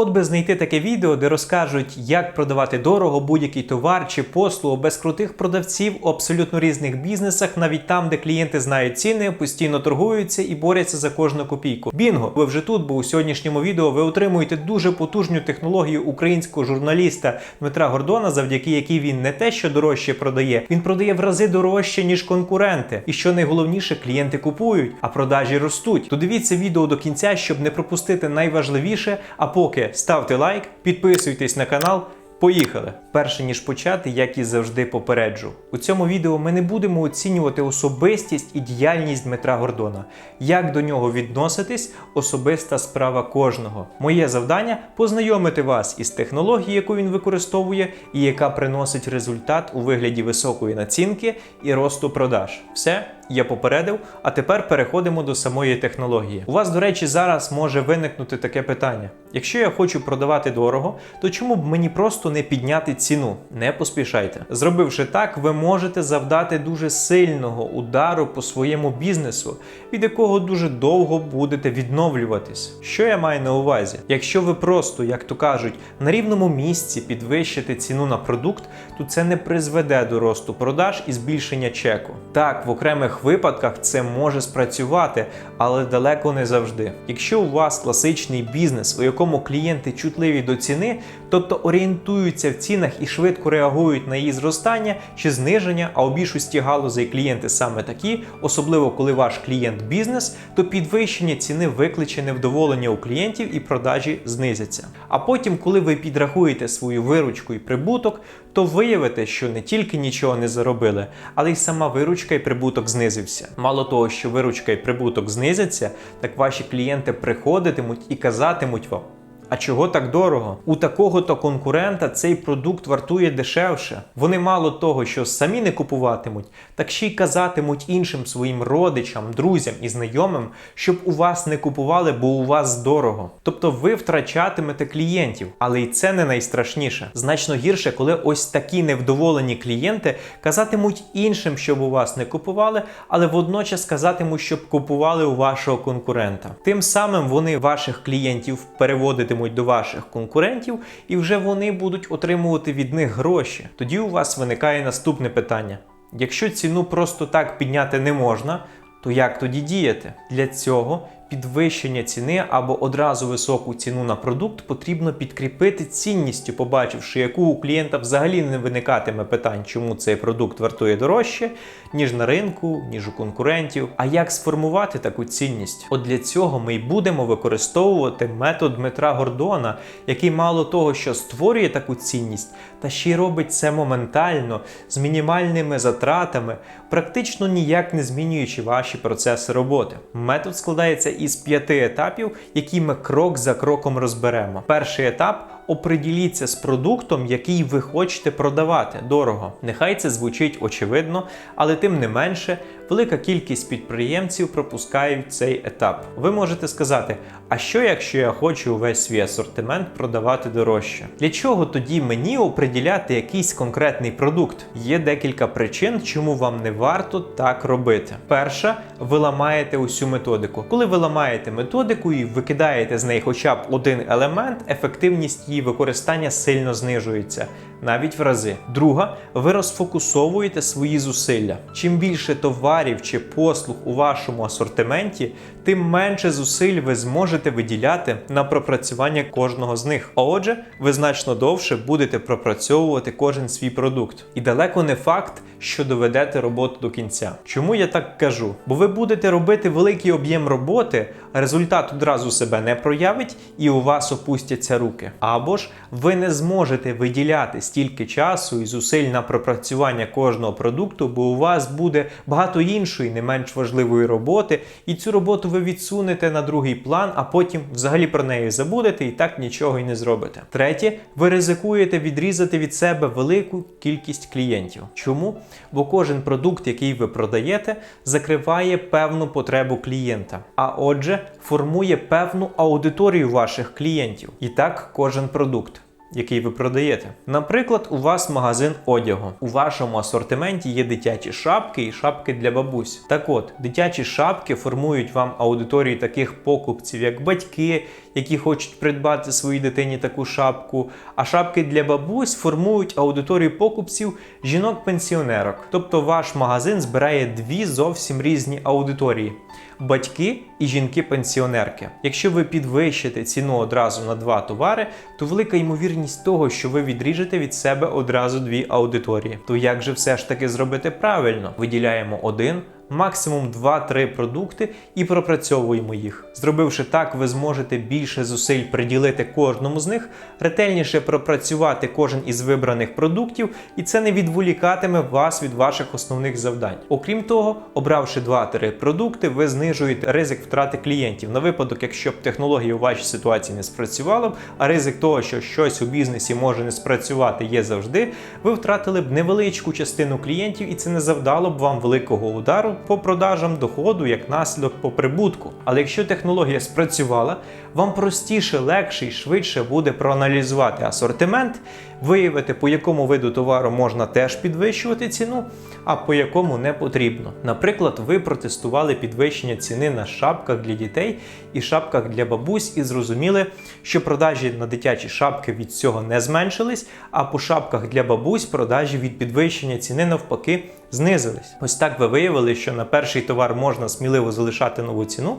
От би знайти таке відео, де розкажуть, як продавати дорого будь-який товар чи послугу без крутих продавців у абсолютно різних бізнесах, навіть там, де клієнти знають ціни, постійно торгуються і борються за кожну копійку. Бінго, ви вже тут, бо у сьогоднішньому відео ви отримуєте дуже потужну технологію українського журналіста Дмитра Гордона, завдяки якій він не те, що дорожче продає, він продає в рази дорожче ніж конкуренти. І що найголовніше, клієнти купують, а продажі ростуть. То дивіться відео до кінця, щоб не пропустити найважливіше. А поки ставте лайк, підписуйтесь на канал. Поїхали! Перше ніж почати, як і завжди попереджу. У цьому відео ми не будемо оцінювати особистість і діяльність Дмитра Гордона. Як до нього відноситись особиста справа кожного. Моє завдання познайомити вас із технологією, яку він використовує, і яка приносить результат у вигляді високої націнки і росту продаж. Все, я попередив, а тепер переходимо до самої технології. У вас, до речі, зараз може виникнути таке питання: якщо я хочу продавати дорого, то чому б мені просто не підняти ціну? Не поспішайте. Зробивши так, ви можете завдати дуже сильного удару по своєму бізнесу, від якого дуже довго будете відновлюватись. Що я маю на увазі? Якщо ви просто, як то кажуть, на рівному місці підвищите ціну на продукт, то це не призведе до росту продаж і збільшення чеку. Так, в окремих випадках це може спрацювати, але далеко не завжди. Якщо у вас класичний бізнес, у якому клієнти чутливі до ціни, тобто орієнтуються в цінах і швидко реагують на її зростання чи зниження, а у більшості галузей клієнти саме такі, особливо коли ваш клієнт бізнес, то підвищення ціни викличе невдоволення у клієнтів і продажі знизяться. А потім, коли ви підрахуєте свою виручку і прибуток, то виявите, що не тільки нічого не заробили, але й сама виручка і прибуток знизився. Мало того, що виручка і прибуток знизяться, так ваші клієнти приходитимуть і казатимуть вам. А чого так дорого? У такого то конкурента цей продукт вартує дешевше. Вони мало того, що самі не купуватимуть, так ще й казатимуть іншим своїм родичам, друзям і знайомим, щоб у вас не купували, бо у вас дорого. Тобто ви втрачатимете клієнтів, але і це не найстрашніше. Значно гірше, коли ось такі невдоволені клієнти казатимуть іншим, щоб у вас не купували, але водночас казатимуть, щоб купували у вашого конкурента. Тим самим вони ваших клієнтів переводитимуть до ваших конкурентів, і вже вони будуть отримувати від них гроші. Тоді у вас виникає наступне питання: якщо ціну просто так підняти не можна, то як тоді діяти? Для цього підвищення ціни або одразу високу ціну на продукт потрібно підкріпити цінністю, побачивши, яку у клієнта взагалі не виникатиме питань, чому цей продукт вартує дорожче, ніж на ринку, ніж у конкурентів. А як сформувати таку цінність? От для цього ми й будемо використовувати метод Дмитра Гордона, який мало того, що створює таку цінність, та ще й робить це моментально, з мінімальними затратами, практично ніяк не змінюючи ваші процеси роботи. Метод складається із п'яти етапів, які ми крок за кроком розберемо. Перший етап. Оприділіться з продуктом, який ви хочете продавати дорого. Нехай це звучить очевидно, але тим не менше, велика кількість підприємців пропускають цей етап. Ви можете сказати: а що якщо я хочу увесь свій асортимент продавати дорожче? Для чого тоді мені оприділяти якийсь конкретний продукт? Є декілька причин, чому вам не варто так робити. Перша, ви ламаєте усю методику. Коли ви ламаєте методику і викидаєте з неї хоча б один елемент, ефективність її використання сильно знижується. Навіть в рази. Друга, ви розфокусовуєте свої зусилля. Чим більше товарів чи послуг у вашому асортименті, тим менше зусиль ви зможете виділяти на пропрацювання кожного з них. А отже, ви значно довше будете пропрацьовувати кожен свій продукт. І далеко не факт, що доведете роботу до кінця. Чому я так кажу? Бо ви будете робити великий об'єм роботи, результат одразу себе не проявить і у вас опустяться руки. Або ж ви не зможете виділяти стільки часу і зусиль на пропрацювання кожного продукту, бо у вас буде багато іншої, не менш важливої роботи, і цю роботу ви відсунете на другий план, а потім взагалі про неї забудете і так нічого й не зробите. Третє, ви ризикуєте відрізати від себе велику кількість клієнтів. Чому? Бо кожен продукт, який ви продаєте, закриває певну потребу клієнта, а отже, формує певну аудиторію ваших клієнтів. І так кожен продукт який ви продаєте. Наприклад, у вас магазин одягу. У вашому асортименті є дитячі шапки і шапки для бабусь. Так от, дитячі шапки формують вам аудиторію таких покупців, як батьки, які хочуть придбати своїй дитині таку шапку. А шапки для бабусь формують аудиторію покупців жінок-пенсіонерок. Тобто ваш магазин збирає дві зовсім різні аудиторії. Батьки і жінки-пенсіонерки. Якщо ви підвищите ціну одразу на два товари, то велика ймовірність того, що ви відріжете від себе одразу дві аудиторії. То як же все ж таки зробити правильно? Виділяємо один. Максимум 2-3 продукти і пропрацьовуємо їх. Зробивши так, ви зможете більше зусиль приділити кожному з них, ретельніше пропрацювати кожен із вибраних продуктів, і це не відволікатиме вас від ваших основних завдань. Окрім того, обравши 2-3 продукти, ви знижуєте ризик втрати клієнтів на випадок, якщо б технологія у вашій ситуації не спрацювала б, а ризик того, що щось у бізнесі може не спрацювати, є завжди. Ви втратили б невеличку частину клієнтів, і це не завдало б вам великого удару по продажам доходу як наслідок по прибутку. Але якщо технологія спрацювала, вам простіше, легше і швидше буде проаналізувати асортимент, виявити, по якому виду товару можна теж підвищувати ціну, а по якому не потрібно. Наприклад, ви протестували підвищення ціни на шапках для дітей і шапках для бабусь, і зрозуміли, що продажі на дитячі шапки від цього не зменшились, а по шапках для бабусь продажі від підвищення ціни навпаки знизились. Ось так ви виявили, що на перший товар можна сміливо залишати нову ціну.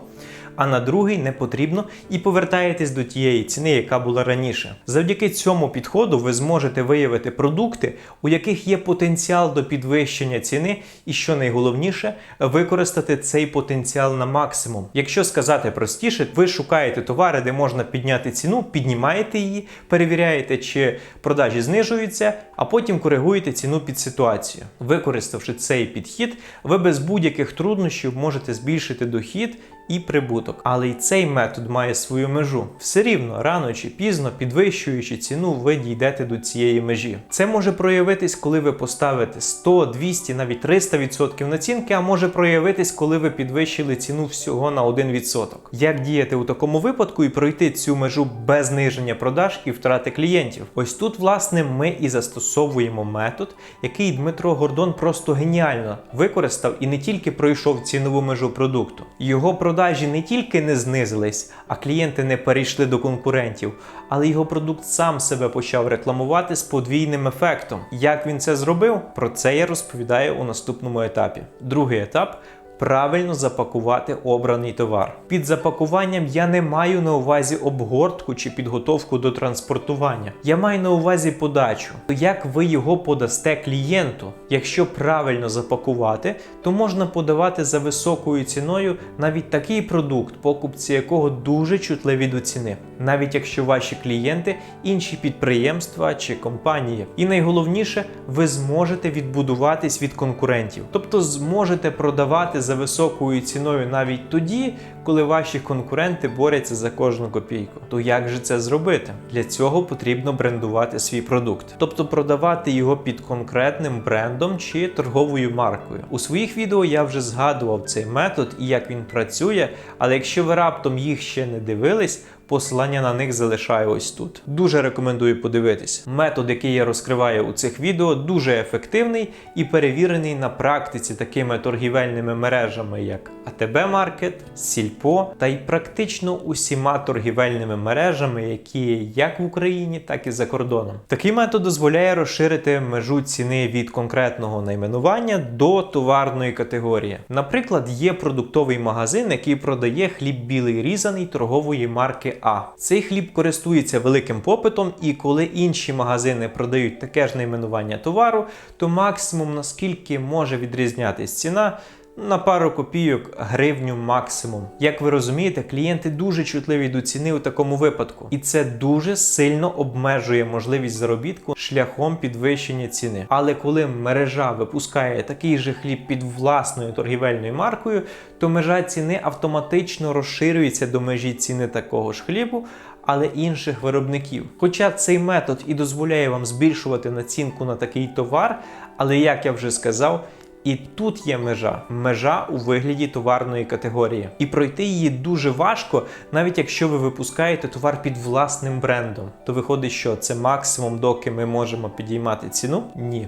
А на другий не потрібно і повертаєтесь до тієї ціни, яка була раніше. Завдяки цьому підходу ви зможете виявити продукти, у яких є потенціал до підвищення ціни, і що найголовніше, використати цей потенціал на максимум. Якщо сказати простіше, ви шукаєте товари, де можна підняти ціну, піднімаєте її, перевіряєте, чи продажі знижуються, а потім коригуєте ціну під ситуацію. Використавши цей підхід, ви без будь-яких труднощів можете збільшити дохід і прибуток. Але й цей метод має свою межу. Все рівно, рано чи пізно, підвищуючи ціну, ви дійдете до цієї межі. Це може проявитись, коли ви поставите 100, 200, навіть 300% націнки, а може проявитись, коли ви підвищили ціну всього на 1%. Як діяти у такому випадку і пройти цю межу без зниження продаж і втрати клієнтів? Ось тут, власне, ми і застосовуємо метод, який Дмитро Гордон просто геніально використав і не тільки пройшов цінову межу продукту. Його продажі не тільки не знизились, а клієнти не перейшли до конкурентів, але його продукт сам себе почав рекламувати з подвійним ефектом. Як він це зробив? Про це я розповідаю у наступному етапі. Другий етап. Правильно запакувати обраний товар. Під запакуванням я не маю на увазі обгортку чи підготовку до транспортування. Я маю на увазі подачу. Як ви його подасте клієнту? Якщо правильно запакувати, то можна подавати за високою ціною навіть такий продукт, покупці якого дуже чутливі до ціни, навіть якщо ваші клієнти інші підприємства чи компанії. І найголовніше, ви зможете відбудуватись від конкурентів, тобто зможете продавати за високою ціною навіть тоді, коли ваші конкуренти борються за кожну копійку. То як же це зробити? Для цього потрібно брендувати свій продукт, тобто продавати його під конкретним брендом чи торговою маркою. У своїх відео я вже згадував цей метод і як він працює, але якщо ви раптом їх ще не дивились, Посилання на них залишаю ось тут. Дуже рекомендую подивитись. Метод, який я розкриваю у цих відео, дуже ефективний і перевірений на практиці такими торгівельними мережами, як АТБ Маркет, Сільпо та й практично усіма торгівельними мережами, які є як в Україні, так і за кордоном. Такий метод дозволяє розширити межу ціни від конкретного найменування до товарної категорії. Наприклад, є продуктовий магазин, який продає хліб білий різаний торгової марки а. Цей хліб користується великим попитом, і коли інші магазини продають таке ж найменування товару, то максимум наскільки може відрізнятись ціна. На пару копійок гривню максимум. Як ви розумієте, клієнти дуже чутливі до ціни у такому випадку, і це дуже сильно обмежує можливість заробітку шляхом підвищення ціни. Але коли мережа випускає такий же хліб під власною торгівельною маркою, то межа ціни автоматично розширюється до межі ціни такого ж хлібу. Але інших виробників. Хоча цей метод і дозволяє вам збільшувати націнку на такий товар, але як я вже сказав, і тут є межа, межа у вигляді товарної категорії. І пройти її дуже важко, навіть якщо ви випускаєте товар під власним брендом. То виходить, що це максимум, доки ми можемо підіймати ціну? Ні.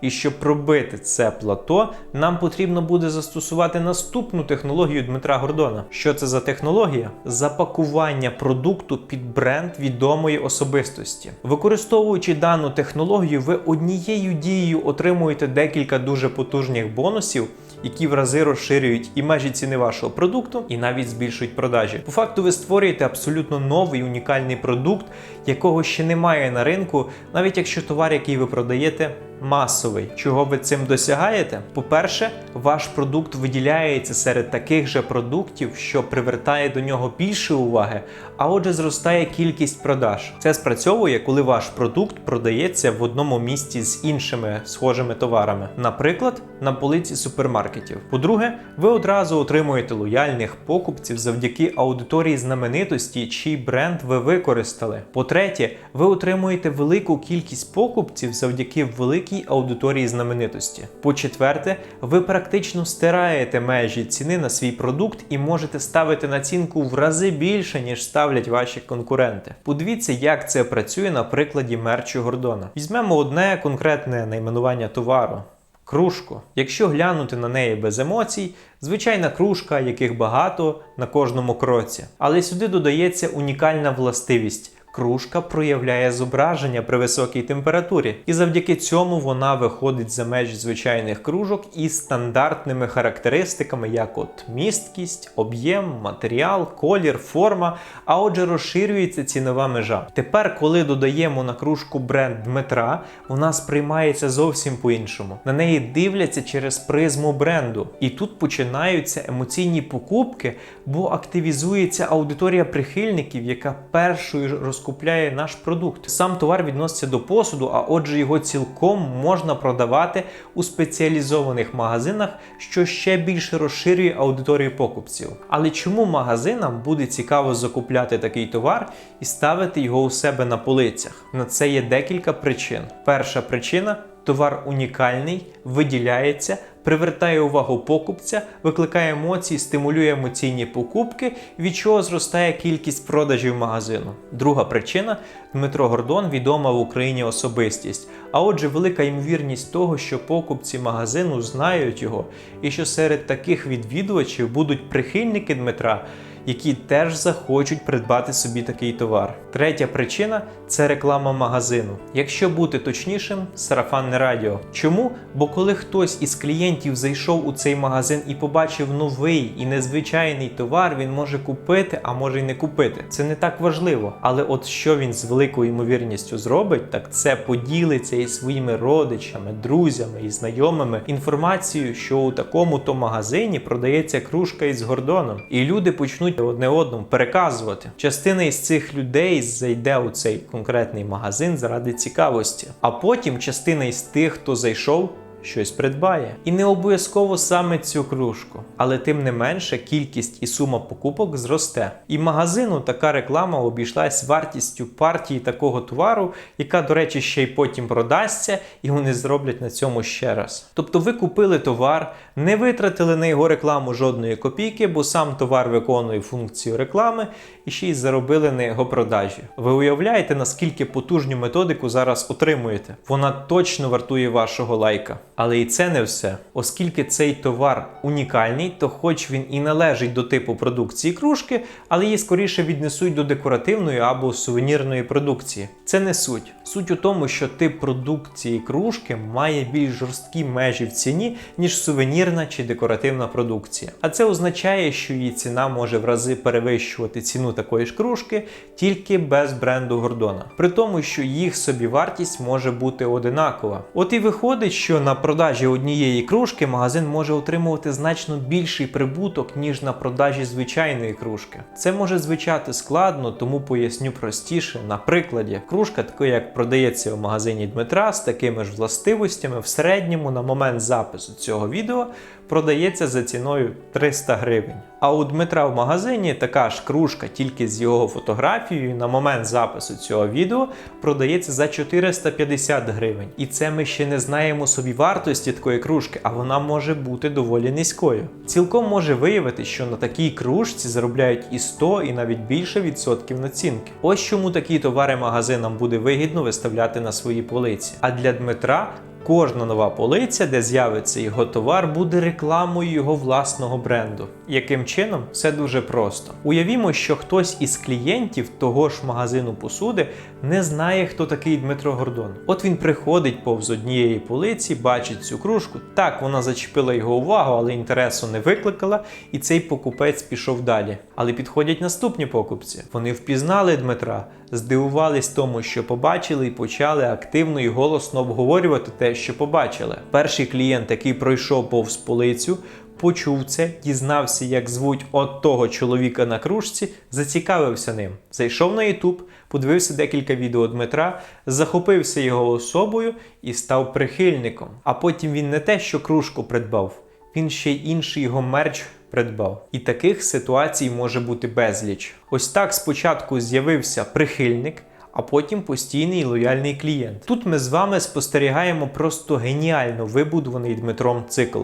І щоб пробити це плато, нам потрібно буде застосувати наступну технологію Дмитра Гордона. Що це за технологія? Запакування продукту під бренд відомої особистості. Використовуючи дану технологію, ви однією дією отримуєте декілька дуже потужних бонусів, які в рази розширюють і межі ціни вашого продукту, і навіть збільшують продажі. По факту, ви створюєте абсолютно новий унікальний продукт, якого ще немає на ринку, навіть якщо товар, який ви продаєте, масовий. Чого ви цим досягаєте? По-перше, ваш продукт виділяється серед таких же продуктів, що привертає до нього більше уваги, а отже, зростає кількість продаж. Це спрацьовує, коли ваш продукт продається в одному місці з іншими схожими товарами, наприклад, на полиці супермаркетів. По-друге, ви одразу отримуєте лояльних покупців завдяки аудиторії знаменитості, чий бренд ви використали. По-третє, ви отримуєте велику кількість покупців завдяки великій аудиторії знаменитості. По-четверте, ви практично стираєте межі ціни на свій продукт і можете ставити націнку в рази більше, ніж ставлять ваші конкуренти. Подивіться, як це працює на прикладі мерчу Гордона. Візьмемо одне конкретне найменування товару. Кружку. Якщо глянути на неї без емоцій, звичайна кружка, яких багато на кожному кроці. Але сюди додається унікальна властивість. Кружка проявляє зображення при високій температурі, і завдяки цьому вона виходить за межі звичайних кружок із стандартними характеристиками, як от місткість, об'єм, матеріал, колір, форма, а отже, розширюється цінова межа. Тепер, коли додаємо на кружку бренд Дмитра, вона сприймається зовсім по-іншому. На неї дивляться через призму бренду. І тут починаються емоційні покупки, бо активізується аудиторія прихильників, яка першою розкупає розкупляє наш продукт. Сам товар відноситься до посуду, а отже, його цілком можна продавати у спеціалізованих магазинах, що ще більше розширює аудиторію покупців. Але чому магазинам буде цікаво закупляти такий товар і ставити його у себе на полицях? На це є декілька причин. Перша причина. Товар унікальний, виділяється, привертає увагу покупця, викликає емоції, стимулює емоційні покупки, від чого зростає кількість продажів магазину. Друга причина Дмитро Гордон відома в Україні особистість. А отже, велика ймовірність того, що покупці магазину знають його, і що серед таких відвідувачів будуть прихильники Дмитра які теж захочуть придбати собі такий товар. Третя причина це реклама магазину. Якщо бути точнішим, сарафанне радіо. Чому? Бо коли хтось із клієнтів зайшов у цей магазин і побачив новий і незвичайний товар, він може купити, а може й не купити. Це не так важливо. Але от що він з великою ймовірністю зробить, так це поділиться із своїми родичами, друзями і знайомими інформацію, що у такому то магазині продається кружка із гордоном, і люди почнуть одне одному переказувати. Частина із цих людей зайде у цей конкретний магазин заради цікавості, а потім частина із тих, хто зайшов щось придбає. І не обов'язково саме цю кружку. Але тим не менше кількість і сума покупок зросте. І магазину така реклама обійшлась вартістю партії такого товару, яка, до речі, ще й потім продасться, і вони зроблять на цьому ще раз. Тобто ви купили товар, не витратили на його рекламу жодної копійки, бо сам товар виконує функцію реклами і ще й заробили на його продажі. Ви уявляєте, наскільки потужну методику зараз отримуєте? Вона точно вартує вашого лайка. Але і це не все. Оскільки цей товар унікальний, то хоч він і належить до типу продукції кружки, але її скоріше віднесуть до декоративної або сувенірної продукції. Це не суть. Суть у тому, що тип продукції кружки має більш жорсткі межі в ціні, ніж сувенірна чи декоративна продукція. А це означає, що її ціна може в рази перевищувати ціну такої ж кружки тільки без бренду Гордона. При тому, що їх собівартість може бути одинакова. От і виходить, що на продажі однієї кружки магазин може отримувати значно більший прибуток, ніж на продажі звичайної кружки. Це може звучати складно, тому поясню простіше. На прикладі, кружка, така як продається в магазині Дмитра з такими ж властивостями, в середньому на момент запису цього відео продається за ціною 300 гривень. А у Дмитра в магазині така ж кружка, тільки з його фотографією, на момент запису цього відео продається за 450 гривень. І це ми ще не знаємо собі вартості такої кружки, а вона може бути доволі низькою. Цілком може виявити, що на такій кружці заробляють і 100, і навіть більше відсотків націнки. Ось чому такі товари магазинам буде вигідно виставляти на свої полиці. А для Дмитра Кожна нова полиця, де з'явиться його товар, буде рекламою його власного бренду. Яким чином? Все дуже просто. Уявімо, що хтось із клієнтів того ж магазину посуди не знає, хто такий Дмитро Гордон. От він приходить повз однієї полиці, бачить цю кружку. Так, вона зачепила його увагу, але інтересу не викликала, і цей покупець пішов далі. Але підходять наступні покупці. Вони впізнали Дмитра, здивувались тому, що побачили, і почали активно і голосно обговорювати те, що побачили. Перший клієнт, який пройшов повз полицю, почув це, дізнався, як звуть от того чоловіка на кружці, зацікавився ним. Зайшов на YouTube, подивився декілька відео Дмитра, захопився його особою і став прихильником. А потім він не те, що кружку придбав, він ще й інший його мерч придбав. І таких ситуацій може бути безліч. Ось так спочатку з'явився прихильник. А потім постійний лояльний клієнт. Тут ми з вами спостерігаємо просто геніально вибудований Дмитром цикл.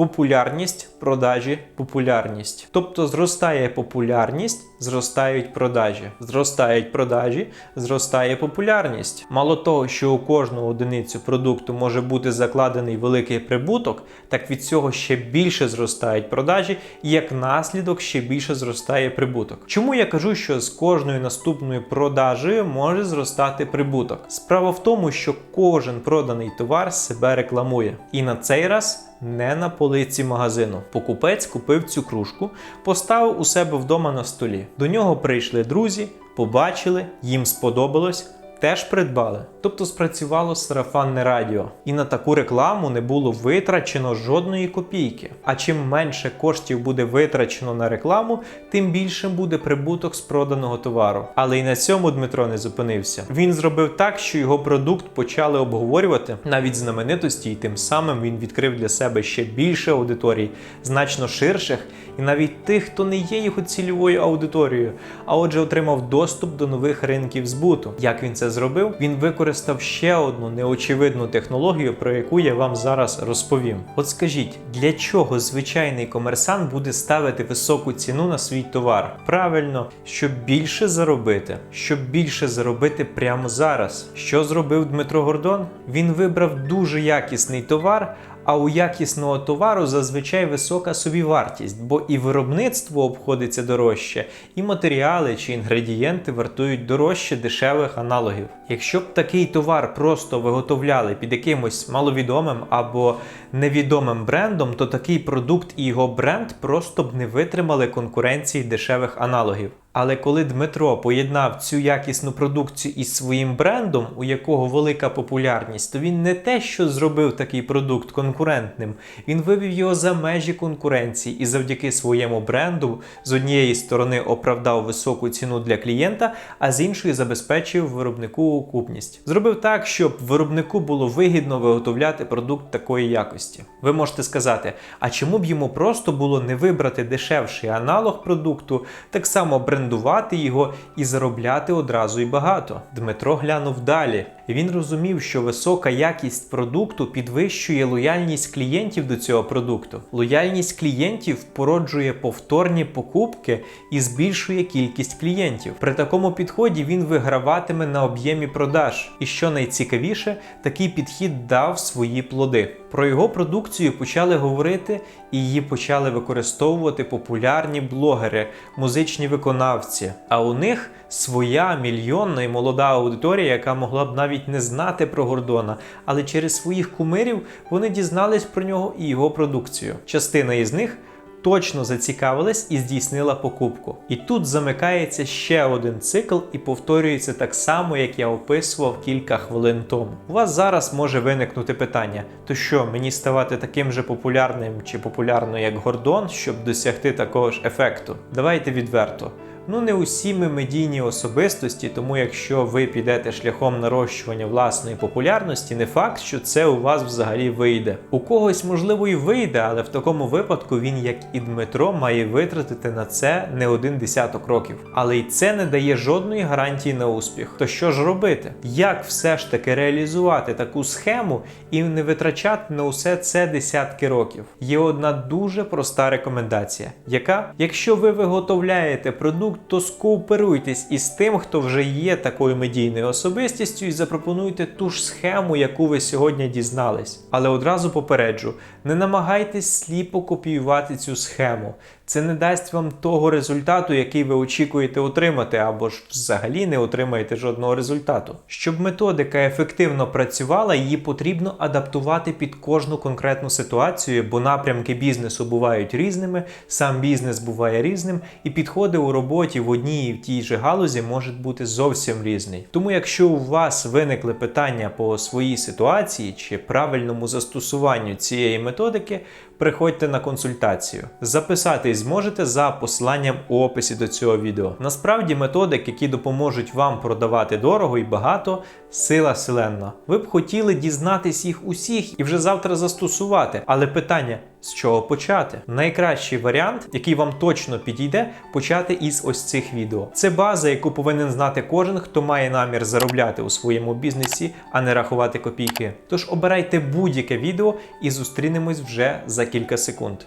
Популярність, продажі, популярність. Тобто зростає популярність, зростають продажі. Зростають продажі, зростає популярність. Мало того, що у кожну одиницю продукту може бути закладений великий прибуток, так від цього ще більше зростають продажі, і як наслідок ще більше зростає прибуток. Чому я кажу, що з кожною наступною продажею може зростати прибуток? Справа в тому, що кожен проданий товар себе рекламує. І на цей раз не на полиці магазину. Покупець купив цю кружку, поставив у себе вдома на столі. До нього прийшли друзі, побачили, їм сподобалось. Теж придбали, тобто спрацювало сарафанне радіо, і на таку рекламу не було витрачено жодної копійки. А чим менше коштів буде витрачено на рекламу, тим більшим буде прибуток з проданого товару. Але й на цьому Дмитро не зупинився. Він зробив так, що його продукт почали обговорювати навіть знаменитості, і тим самим він відкрив для себе ще більше аудиторій, значно ширших, і навіть тих, хто не є його цільовою аудиторією, а отже, отримав доступ до нових ринків збуту. Як він це зробив? Він використав ще одну неочевидну технологію, про яку я вам зараз розповім. От скажіть, для чого звичайний комерсант буде ставити високу ціну на свій товар? Правильно, щоб більше заробити, щоб більше заробити прямо зараз. Що зробив Дмитро Гордон? Він вибрав дуже якісний товар. А у якісного товару зазвичай висока собівартість, бо і виробництво обходиться дорожче, і матеріали чи інгредієнти вартують дорожче дешевих аналогів. Якщо б такий товар просто виготовляли під якимось маловідомим або невідомим брендом, то такий продукт і його бренд просто б не витримали конкуренції дешевих аналогів. Але коли Дмитро поєднав цю якісну продукцію із своїм брендом, у якого велика популярність, то він не те, що зробив такий продукт конкурентним, він вивів його за межі конкуренції і завдяки своєму бренду з однієї сторони оправдав високу ціну для клієнта, а з іншої забезпечив виробнику окупність. Зробив так, щоб виробнику було вигідно виготовляти продукт такої якості. Ви можете сказати, а чому б йому просто було не вибрати дешевший аналог продукту, так само брендувати його і заробляти одразу і багато. Дмитро глянув далі. Він розумів, що висока якість продукту підвищує лояльність клієнтів до цього продукту. Лояльність клієнтів породжує повторні покупки і збільшує кількість клієнтів. При такому підході він виграватиме на об'ємі продаж. І що найцікавіше, такий підхід дав свої плоди. Про його продукцію почали говорити і її почали використовувати популярні блогери, музичні виконавці. А у них своя мільйонна і молода аудиторія, яка могла б навіть не знати про Гордона, але через своїх кумирів вони дізнались про нього і його продукцію. Частина із них точно зацікавилась і здійснила покупку. І тут замикається ще один цикл і повторюється так само, як я описував кілька хвилин тому. У вас зараз може виникнути питання: то що мені ставати таким же популярним чи популярною, як Гордон, щоб досягти такого ж ефекту? Давайте відверто. Ну, не усі ми медійні особистості, тому якщо ви підете шляхом нарощування власної популярності, не факт, що це у вас взагалі вийде. У когось, можливо, і вийде, але в такому випадку він, як і Дмитро, має витратити на це не один десяток років. Але й це не дає жодної гарантії на успіх. То що ж робити? Як все ж таки реалізувати таку схему і не витрачати на усе це десятки років? Є одна дуже проста рекомендація, яка, якщо ви виготовляєте продукт, продукт, то скооперуйтесь із тим, хто вже є такою медійною особистістю, і запропонуйте ту ж схему, яку ви сьогодні дізнались. Але одразу попереджу: не намагайтесь сліпо копіювати цю схему. Це не дасть вам того результату, який ви очікуєте отримати, або ж взагалі не отримаєте жодного результату. Щоб методика ефективно працювала, її потрібно адаптувати під кожну конкретну ситуацію, бо напрямки бізнесу бувають різними, сам бізнес буває різним, і підходи у роботі в одній і в тій же галузі можуть бути зовсім різні. Тому, якщо у вас виникли питання по своїй ситуації чи правильному застосуванню цієї методики, приходьте на консультацію. Записатись зможете за посиланням у описі до цього відео. Насправді методик, які допоможуть вам продавати дорого і багато, сила селенна. Ви б хотіли дізнатись їх усіх і вже завтра застосувати. Але питання. З чого почати? Найкращий варіант, який вам точно підійде, почати із ось цих відео. Це база, яку повинен знати кожен, хто має намір заробляти у своєму бізнесі, а не рахувати копійки. Тож обирайте будь-яке відео і зустрінемось вже за кілька секунд.